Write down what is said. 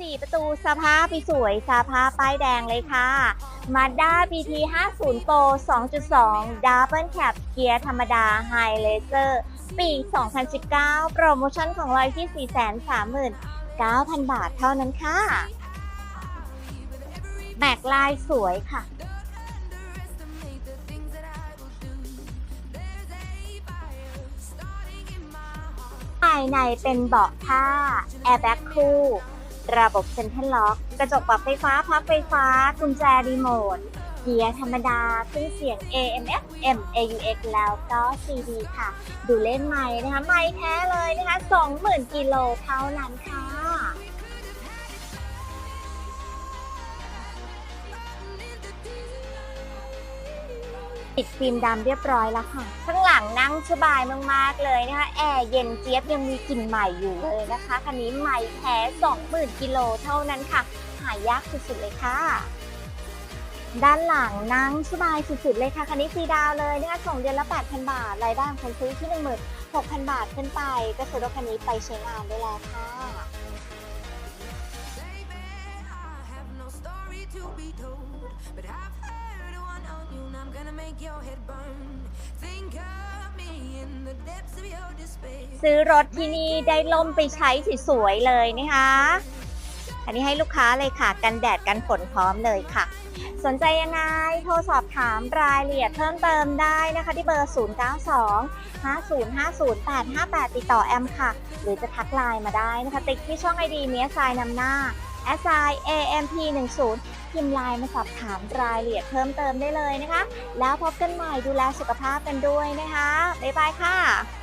4 ประตูสภาพสวยสภาพป้ายแดงเลยค่ะ Mazda BT 50 Pro 2.2 Double Cab เกียร์ธรรมดา High Laser ปี2019 โปรโมชั่นของเราที่ 439,000 บาทเท่านั้นค่ะแม็กลายสวยค่ะภายในเป็นเบาะผ้า แอร์แบ็กคู่ ระบบเซ็นทรัลล็อก กระจกปรับไฟฟ้าพับไฟฟ้า กุญแจรีโมท เกียร์ธรรมดาเครื่องเสียง AM FM AUX แล้วก็ CD ค่ะ ดูเล่นไม้นะคะไม้แท้เลยนะคะ 20,000กิโลเท่านั้นค่ะติดฟิล์มดำเรียบร้อยแล้วค่ะข้า งหลังนั่งสบายมากๆเลยนะคะ แอร์เย็นเจี๊ยบยังมีกลิ่นใหม่อยู่เลยนะคะ คันนี้ใหม่แท้ 20,000กิโลเท่านั้นค่ะ หายากสุดๆเลยค่ะ ด้านหลังนั่งสบายสุดๆเลยค่ะ คันนี้ฟรีดาวเลยนะคะส่งเดือนละ 8,000 บาท รายได้คนซื้อที่ 16,000 บาทขึ้นไป ก็ซื้อรถคันนี้ไปใช้งานได้แล้วค่ะ But I've heard on you, and I'm gonna make your head burn. Think of me in the depths of your despair. ซื้อรถที่นี่ได้ล่มไปใช้สวยๆเลยนะคะ อันนี้ให้ลูกค้าเลยค่ะ กันแดดกันฝนพร้อมเลยค่ะ สนใจยังไงโทรสอบถามรายละเอียดเพิ่มเติมได้นะคะที่เบอร์ 092 5050 858 ติดต่อแอมค่ะ หรือจะทักไลน์มาได้นะคะ ติ๊กที่ช่องไอดีเมียสายนำหน้า s i amp 1 0 พิมพ์ไลน์มาสอบถามรายละเอียดเพิ่มเติมได้เลยนะคะ แล้วพบกันใหม่ดูแลสุขภาพกันด้วยนะคะ บ๊ายบายค่ะ